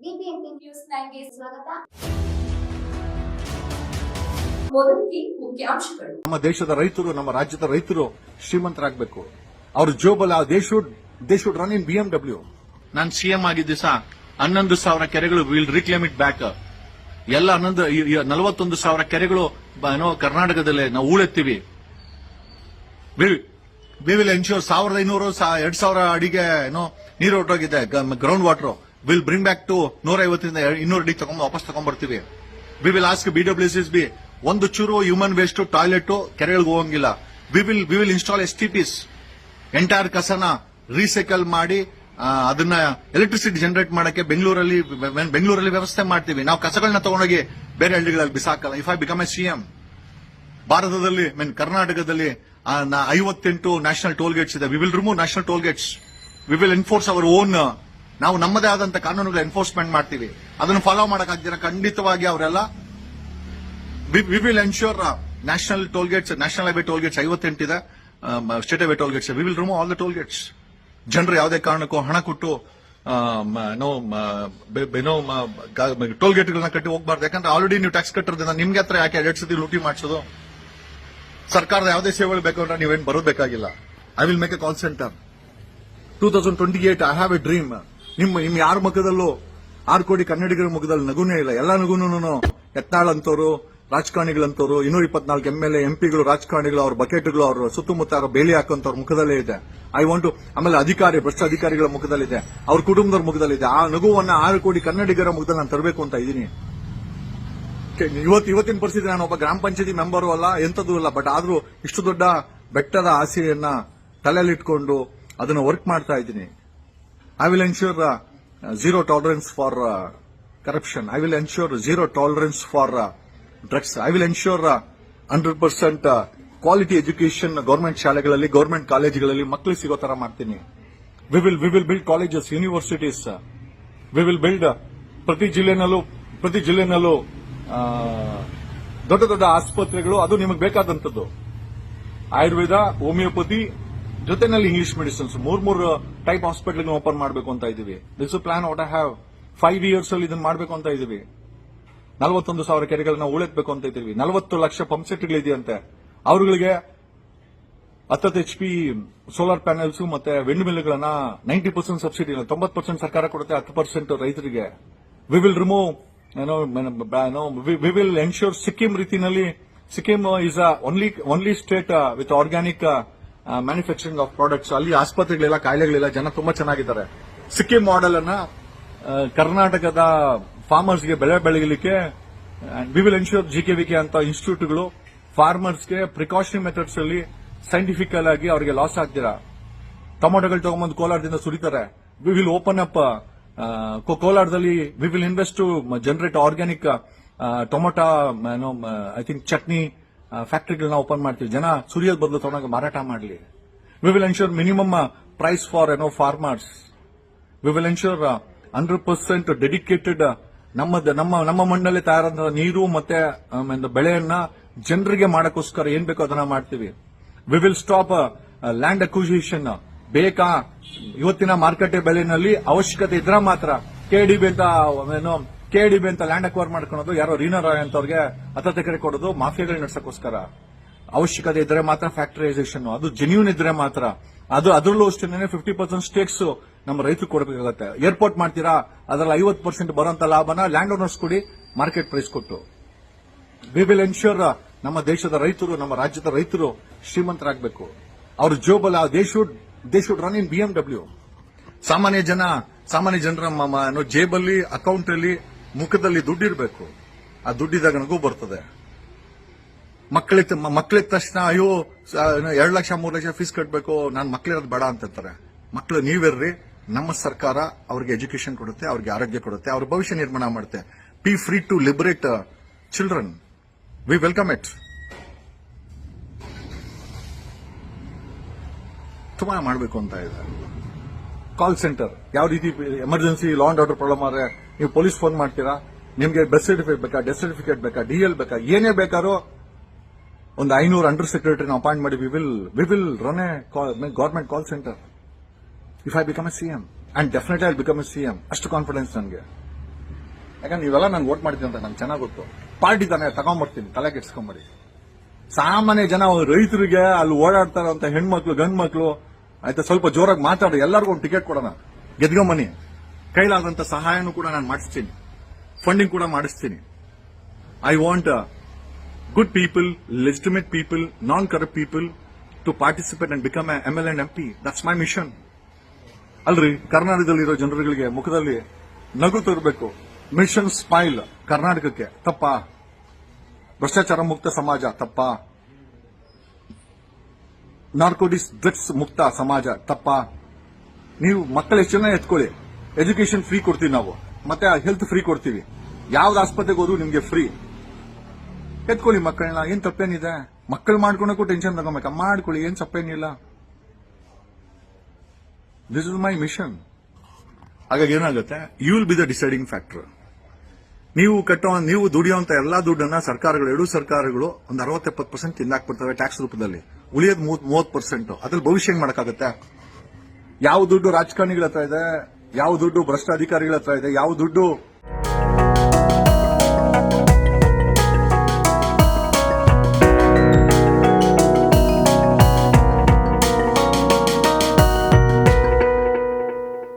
BBMP news ನೈನ್ಗೆ ಸ್ವಾಗತ. ಮುಖ್ಯಾಂಶಗಳು. ನಮ್ಮ ದೇಶದ ರೈತರು ನಮ್ಮ ರಾಜ್ಯದ ರೈತರು ಶ್ರೀಮಂತರಾಗಬೇಕು. ಅವ್ರ ಜೋಬಲ್ they should they should run in BMW ನಾನು ಸಿಎಂ ಆಗಿದ್ದ ದಿವಸ ಹನ್ನೊಂದು ಸಾವಿರ ಕೆರೆಗಳು ವಿಲ್ ರಿಕ್ಲೇಮ್ ಇಟ್ ಬ್ಯಾಕ್ ಎಲ್ಲ ಹನ್ನೊಂದು ನಲವತ್ತೊಂದು ಸಾವಿರ ಕೆರೆಗಳು ಬ- ಏನೋ ಕರ್ನಾಟಕದಲ್ಲಿ ನಾವು ಉಳೆತ್ತೀವಿ ವಿ ವಿಲ್ ಎನ್ಶೂರ್ ಸಾವಿರದ ಐನೂರು ಎರಡ್ ಸಾವಿರ ಅಡಿಗೆ ಏನೋ ನೀರು ಹೊರಟೋಗಿದೆ ground water will bring back to ನೂರ ಐವತ್ತರಿಂದ ಇನ್ನೂರು ಅಡಿ ತಗೊಂಡ್ ವಾಪಸ್ ತಗೊಂಡ್ಬರ್ತೀವಿ we will ask B W S B ಒಂದು ಚೂರು ಹ್ಯೂಮನ್ ವೇಸ್ಟ್ ಟಾಯ್ಲೆಟ್ ಕೆರೆಗಳಿಗೆ ಹೋಗಂಗಿಲ್ಲ. We will we will install S T Ps entire ಕಸನ recycle ಮಾಡಿ ಅದನ್ನ ಎಲೆಕ್ಟ್ರಿಸಿಟಿ ಜನರೇಟ್ ಮಾಡಕ್ಕೆ ಬೆಂಗಳೂರಲ್ಲಿ ಬೆಂಗಳೂರಲ್ಲಿ ವ್ಯವಸ್ಥೆ ಮಾಡ್ತೀವಿ. ನಾವು ಕಸಗಳನ್ನ ತಗೊಂಡೋಗಿ ಬೇರೆ ಹಳ್ಳಿಗಳಲ್ಲಿ ಬಿಸಾಕಲ್ಲ. If I become a CM ಭಾರತದಲ್ಲಿ ಮೀನ್ ಕರ್ನಾಟಕದಲ್ಲಿ ಐವತ್ತೆಂಟು ನ್ಯಾಷನಲ್ ಟೋಲ್ ಗೇಟ್ಸ್ ಇದೆ. We will remove national toll gates we will enforce our own ನಾವು ನಮ್ಮದೇ ಆದಂತ ಕಾನೂನುಗಳ ಎನ್ಫೋರ್ಸ್ಮೆಂಟ್ ಮಾಡ್ತೀವಿ. ಅದನ್ನು ಫಾಲೋ ಮಾಡಕ್ಕಾಗ್ದಿರ ಖಂಡಿತವಾಗಿ ಅವರೆಲ್ಲ we will ensure national toll gates national highway toll gates ಐವತ್ತೆಂಟಿದೆ. State highway toll gates we will remove all the toll gates ಜನರು ಯಾವುದೇ ಕಾರಣಕ್ಕೂ ಹಣ ಕೊಟ್ಟು ನೋ ಏನೋ ಟೋಲ್ ಗೇಟ್ಗಳನ್ನ ಕಟ್ಟಿ ಹೋಗ್ಬಾರ್ದು. ಯಾಕಂದ್ರೆ ಆಲ್ರೆಡಿ ನೀವು ಟ್ಯಾಕ್ಸ್ ಕಟ್ಟಿರೋದ್ರಿಂದ ನಿಮ್ಗೆ ಹತ್ರ ಯಾಕೆ ಎರಡ್ ಸತಿ ಲೂಟಿ ಮಾಡಿಸೋದು? ಸರ್ಕಾರದ ಯಾವುದೇ ಸೇವೆಗಳು ಬೇಕು ಅಂದ್ರೆ ನೀವೇನು ಬರೋಬೇಕಾಗಿಲ್ಲ I will make a call centre two thousand twenty eight I have a dream ನಿಮ್ಮ ನಿಮ್ ಯಾರ ಮುಖದಲ್ಲೂ ಆರು ಕೋಟಿ ಕನ್ನಡಿಗರ ಮುಖದಲ್ಲಿ ನಗುನೇ ಇಲ್ಲ. ಎಲ್ಲ ನಗುನು ಯತ್ನಾಳ್ ಅಂತವರು ರಾಜಕಾರಣಿಗಳಂತವ್ರು, ಇನ್ನೂರ ಇಪ್ಪತ್ನಾಲ್ಕು ಎಂ ಎಲ್ ಎಂಪಿಗಳು ರಾಜಕಾರಣಿಗಳು, ಅವ್ರ ಬಕೆಟ್ಗಳು, ಅವ್ರ ಸುತ್ತಮುತ್ತ ಬೇಲಿ ಹಾಕುವಂತವ್ರ ಮುಖದಲ್ಲೇ ಇದೆ. ಐ ವಾಂಟ್ ಆಮೇಲೆ ಅಧಿಕಾರಿ, ಭ್ರಷ್ಟ ಅಧಿಕಾರಿಗಳ ಮುಖದಲ್ಲಿದೆ ಅವ್ರ ಕುಟುಂಬದವ್ರ ಮುಖದಲ್ಲಿದೆ ಆ ನಗುವನ್ನ ಆರು ಕೋಟಿ ಕನ್ನಡಿಗರ ಮುಖದಲ್ಲಿ ನಾನು ತರಬೇಕು ಅಂತ ಇದ್ದೀನಿ. ಇವತ್ತು ಇವತ್ತಿನ ಪರಿಸ್ಥಿತಿ, ನಾನು ಒಬ್ಬ ಗ್ರಾಮ ಪಂಚಾಯತಿ ಮೆಂಬರು ಅಲ್ಲ, ಎಂಥದ್ದು ಇಲ್ಲ. ಬಟ್ ಆದ್ರೂ ಇಷ್ಟು ದೊಡ್ಡ ಬೆಟ್ಟದ ಆಸೆಯನ್ನ ತಲೆಯಲ್ಲಿಟ್ಕೊಂಡು ಅದನ್ನ ವರ್ಕ್ ಮಾಡ್ತಾ ಇದ್ದೀನಿ. I will ensure zero tolerance for corruption I will ensure zero tolerance for drugs I will ensure hundred percent quality education government ಶಾಲೆಗಳಲ್ಲಿ ಗೌರ್ಮೆಂಟ್ ಕಾಲೇಜುಗಳಲ್ಲಿ ಮಕ್ಕಳಿಗೆ ಸಿಗೋ ತರ ಮಾಡ್ತೀನಿ. We will we will build colleges universities we will build ಪ್ರತಿ ಜಿಲ್ಲೆನಲ್ಲೂ ಪ್ರತಿ ಜಿಲ್ಲೆನಲ್ಲೂ ದೊಡ್ಡ ದೊಡ್ಡ ಆಸ್ಪತ್ರೆಗಳು, ಅದು ನಿಮಗೆ ಬೇಕಾದಂಥದ್ದು. ಆಯುರ್ವೇದ, ಹೋಮಿಯೋಪತಿ ಜೊತೆನಲ್ಲಿ ಇಂಗ್ಲಿಷ್ ಮೆಡಿಸಿನ್ಸ್ ಮೂರ್ ಮೂರು ಟೈಪ್ ಹಾಸ್ಪಿಟಲ್ ಓಪನ್ ಮಾಡಬೇಕು ಅಂತ ಇದೀವಿ this plan what I have five years ಅಲ್ಲಿ ಇದನ್ನ ಮಾಡಬೇಕು ಅಂತ ಇದೀವಿ ನಲವತ್ತೊಂದು ಸಾವಿರ ಕೆರೆಗಳನ್ನ ಉಳಿಸಬೇಕು ಅಂತ ಇದ್ದೀವಿ. ನಲವತ್ತು ಲಕ್ಷ ಪಂಪ್ ಸೆಟ್ಗಳಿದೆಯಂತೆ ಅವರುಗಳಿಗೆ ಹತ್ತತ್ತು ಎಚ್ ಪಿ ಸೋಲಾರ್ ಪ್ಯಾನೆಲ್ಸ್ ಮತ್ತೆ ವಿಂಡ್ ಮಿಲ್ಗಳನ್ನ ನೈಂಟಿ ಪರ್ಸೆಂಟ್ ಸಬ್ಸಿಡಿ ತೊಂಬತ್ತು ಪರ್ಸೆಂಟ್ ಸರ್ಕಾರ ಕೊಡುತ್ತೆ ಹತ್ತು ಪರ್ಸೆಂಟ್ ರೈತರಿಗೆ. We will remove we will ensure Sikkim ರೀತಿನಲ್ಲಿ Sikkim is only only state with organic manufacturing of products ಅಲ್ಲಿ ಆಸ್ಪತ್ರೆಗಳಿಲ್ಲ, ಕಾಯಿಲೆಗಳಿಲ್ಲ ಜನ ತುಂಬಾ ಚೆನ್ನಾಗಿದ್ದಾರೆ. ಸಿಕ್ಕಿಂ ಮಾಡೆಲ್ ಅನ್ನ ಕರ್ನಾಟಕದ ಫಾರ್ಮರ್ಸ್ಗೆ ಬೆಳೆ ಬೆಳಗಲಿಕ್ಕೆ ವಿ ವಿಲ್ ಎನ್ಶೂರ್ ಜಿಕೆವಿಕೆ ಅಂತ ಇನ್ಸ್ಟಿಟ್ಯೂಟ್ಗಳು ಫಾರ್ಮರ್ಸ್ಗೆ ಪ್ರಿಕಾಷನರಿ ಮೆಥಡ್ಸ್ ಅಲ್ಲಿ ಸೈಂಟಿಫಿಕಲ್ ಆಗಿ ಅವರಿಗೆ ಲಾಸ್ ಆಗ್ತೀರಾ? ಟೊಮೊಟೊಗಳು ತಗೊಂಬಂದು ಕೋಲಾರದಿಂದ ಸುರಿತಾರೆ. ವಿ ವಿಲ್ ಓಪನ್ ಅಪ್ ಕೋಲಾರದಲ್ಲಿ we will invest to generate organic tomato I think chutney ಫ್ಯಾಕ್ಟರಿಗಳನ್ನ open ಮಾಡ್ತೀವಿ. ಜನ ಸುರಿಯೋದ್ ಬದಲು ತಗೊಂಡಾಗ ಮಾರಾಟ ಮಾಡಲಿ. We will ensure minimum price for ಏನೋ farmers we will ensure hundred percent dedicated ನಮ್ಮ ನಮ್ಮ ನಮ್ಮ ಮಣ್ಣಲ್ಲಿ ತಯಾರಾದ ನೀರು ಮತ್ತೆ ಬೆಳೆಯನ್ನ ಜನರಿಗೆ ಮಾಡೋಕ್ಕೋಸ್ಕರ ಏನ್ ಬೇಕೋ ಅದನ್ನ ಮಾಡ್ತೀವಿ. We will stop land acquisition ಬೇಕಾ ಇವತ್ತಿನ ಮಾರುಕಟ್ಟೆ ಬೆಲೆನಲ್ಲಿ ಅವಶ್ಯಕತೆ ಇದ್ರ ಮಾತ್ರ. ಕೆಡಿಬಿ ಅಂತ ಏನು ಕೆಡಿಬಿ ಅಂತ ಲ್ಯಾಂಡ್ ಅಕ್ವೈರ್ ಮಾಡ್ಕೊಳೋದು, ಯಾರೋ ರೀನಾ ರಾಯ್ ಅಂತವ್ರಿಗೆ ಎಕರೆ ಕೊಡೋದು ಮಾಫಿಯಾಗಳು ನಡ್ಸಕ್ಕೋಸ್ಕರ. ಅವಶ್ಯಕತೆ ಇದ್ರೆ ಮಾತ್ರ ಫ್ಯಾಕ್ಟರೈಸೇಷನ್ ಅದು ಜೆನ್ಯೂನ್ ಇದ್ರೆ ಮಾತ್ರ. ಅದು ಅದರಲ್ಲೂ ಅಷ್ಟೇ ಫಿಫ್ಟಿ ಪರ್ಸೆಂಟ್ ಸ್ಟೇಕ್ಸ್ ನಮ್ಮ ರೈತರು ಕೊಡಬೇಕಾಗುತ್ತೆ. ಏರ್ಪೋರ್ಟ್ ಮಾಡ್ತೀರಾ, ಅದರಲ್ಲಿ ಐವತ್ತು ಪರ್ಸೆಂಟ್ ಬರುವಂತ ಲಾಭನ ಲ್ಯಾಂಡ್ ಓನರ್ಸ್ ಕೊಡಿ ಮಾರ್ಕೆಟ್ ಪ್ರೈಸ್ ಕೊಟ್ಟು. ವಿ ವಿಲ್ ಎನ್ಶೂರ್ ನಮ್ಮ ದೇಶದ ರೈತರು, ನಮ್ಮ ರಾಜ್ಯದ ರೈತರು ಶ್ರೀಮಂತರಾಗಬೇಕು. ಅವ್ರ ಜೋಬಲ್ they should they should run in BMW ಸಾಮಾನ್ಯ ಜನ, ಸಾಮಾನ್ಯ ಜನರ ಜೇಬಲ್ಲಿ ಅಕೌಂಟ್ ಅಲ್ಲಿ ಮುಖದಲ್ಲಿ ದುಡ್ಡಿರಬೇಕು. ಆ ದುಡ್ಡಿದಾಗ ನಗು ಬರ್ತದೆ. ಮಕ್ಕಳಿಗೆ ಮಕ್ಕಳಿದ ತಕ್ಷಣ, ಅಯ್ಯೋ ಎರಡು ಲಕ್ಷ, ಮೂರು ಲಕ್ಷ ಫೀಸ್ ಕಟ್ಟಬೇಕು ನಾನು ಮಕ್ಕಳಿರೋದು ಬೇಡ ಅಂತಿರ್ತಾರೆ. ಮಕ್ಕಳು ನೀವಿರ್ರಿ, ನಮ್ಮ ಸರ್ಕಾರ ಅವ್ರಿಗೆ ಎಜುಕೇಶನ್ ಕೊಡುತ್ತೆ, ಅವ್ರಿಗೆ ಆರೋಗ್ಯ ಕೊಡುತ್ತೆ, ಅವ್ರ ಭವಿಷ್ಯ ನಿರ್ಮಾಣ ಮಾಡುತ್ತೆ. Be free to liberate children we welcome it ತುಂಬಾ ಮಾಡಬೇಕು ಅಂತ ಇದೆ. ಕಾಲ್ ಸೆಂಟರ್ ಯಾವ ರೀತಿ emergency law and order problem ಆದ್ರೆ ನೀವು ಪೊಲೀಸ್ ಫೋನ್ ಮಾಡ್ತೀರಾ? ನಿಮಗೆ ಬರ್ತ್ ಸರ್ಟಿಫಿಕೇಟ್ ಬೇಕಾ ಡೆತ್ ಸರ್ಟಿಫಿಕೇಟ್ ಬೇಕಾ ಡಿ ಎಲ್ ಬೇಕಾ, ಏನೇ ಬೇಕಾದ್ರೂ ಒಂದು ಐನೂರು ಅಂಡರ್ ಸೆಕ್ರೆಟರಿನ ಅಪಾಯಿಂಟ್ ಮಾಡಿ we will we will run a government call center if I become a CM and definitely I become a CM ಅಷ್ಟು ಕಾನ್ಫಿಡೆನ್ಸ್ ನನಗೆ. ಯಾಕಂದ್ರೆ ನೀವೆಲ್ಲ ನಾನು ವೋಟ್ ಮಾಡ್ತೀನಿ ಅಂತ ನಂಗೆ ಚೆನ್ನಾಗಿ ಗೊತ್ತು. ಪಾರ್ಟಿ ತಾನೇ ತಗೊಂಡ್ಬರ್ತೀನಿ ತಲೆ ಕೆಡ್ಸ್ಕೊಂಬರಿ ಸಾಮಾನ್ಯ ಜನ ರೈತರಿಗೆ ಅಲ್ಲಿ ಓಡಾಡ್ತಾರಂತ ಹೆಣ್ಮಕ್ಳು ಗಂಡ್ ಮಕ್ಳು ಆಯ್ತಾ ಸ್ವಲ್ಪ ಜೋರಾಗಿ ಮಾತಾಡಿ, ಎಲ್ಲರಿಗೂ ಒಂದು ಟಿಕೆಟ್ ಕೊಡೋಣ. ಗೆದ್ಕೊಂಬನ್ನಿ. ಕೈಲಾದಂತ ಸಹಾಯನೂ ಕೂಡ ನಾನು ಮಾಡಿಸ್ತೀನಿ. ಫಂಡಿಂಗ್ ಕೂಡ ಮಾಡಿಸ್ತೀನಿ. I want good people legitimate people non corrupt people to participate and become M L and M P that's my mission ಅಲ್ರಿ, ಕರ್ನಾಟಕದಲ್ಲಿರೋ ಜನರುಗಳಿಗೆ ಮುಖದಲ್ಲಿ ನಗು ತರಬೇಕು. ಮಿಷನ್ ಸ್ಮೈಲ್ ಕರ್ನಾಟಕಕ್ಕೆ ತಪ್ಪ. ಭ್ರಷ್ಟಾಚಾರ ಮುಕ್ತ ಸಮಾಜ ತಪ್ಪ. ನಾರ್ಕೋಡಿಸ್ ಡ್ರಗ್ಸ್ ಮುಕ್ತ ಸಮಾಜ ತಪ್ಪ. ನೀವು ಮಕ್ಕಳ ಜನ ಎತ್ಕೊಳ್ಳಿ. ಎಜುಕೇಶನ್ ಫ್ರೀ ಕೊಡ್ತೀವಿ ನಾವು. ಮತ್ತೆ ಹೆಲ್ತ್ ಫ್ರೀ ಕೊಡ್ತೀವಿ. ಯಾವ್ದು ಆಸ್ಪತ್ರೆಗೆ ಹೋದ್ರು ನಿಮ್ಗೆ ಫ್ರೀ ಎತ್ಕೊಳ್ಳಿ ಮಕ್ಕಳನ್ನ ಏನ್ ತಪ್ಪೇನಿದೆ? ಮಕ್ಕಳು ಮಾಡ್ಕೊಳಕ್ಕೂ ಟೆನ್ಷನ್ ತಗೋಬೇಕಾ. ಮಾಡ್ಕೊಳ್ಳಿ ಏನ್ ತಪ್ಪೇನಿಲ್ಲ. ದಿಸ್ ಇಸ್ ಮೈ ಮಿಷನ್ ಹಾಗಾಗಿ ಏನಾಗುತ್ತೆ? You will be the deciding factor ನೀವು ಕಟ್ಟೋ ನೀವು ದುಡಿಯುವಂತ ಎಲ್ಲಾ ದುಡ್ಡನ್ನ ಸರ್ಕಾರಗಳು ಎರಡು ಸರ್ಕಾರಗಳು ಒಂದು ಅರವತ್ತೆಪ್ಪತ್ತು ಪರ್ಸೆಂಟ್ ತಿಂದಾಕ್ಬಿಡ್ತವೆ ಟ್ಯಾಕ್ಸ್ ರೂಪದಲ್ಲಿ. ಉಳಿಯೋದು ಮೂವತ್ ಪರ್ಸೆಂಟ್ ಅದ್ರಲ್ಲಿ ಭವಿಷ್ಯ ಹೆಂಗ್ ಮಾಡಕ್ಕಾಗತ್ತೆ? ಯಾವ ದುಡ್ಡು ರಾಜಕಾರಣಿಗಳ ಹತ್ರ ಇದೆ? ಯಾವ ದುಡ್ಡು ಭ್ರಷ್ಟ ಅಧಿಕಾರಿಗಳ ಹತ್ರ ಇದೆ ಯಾವ ದುಡ್ಡು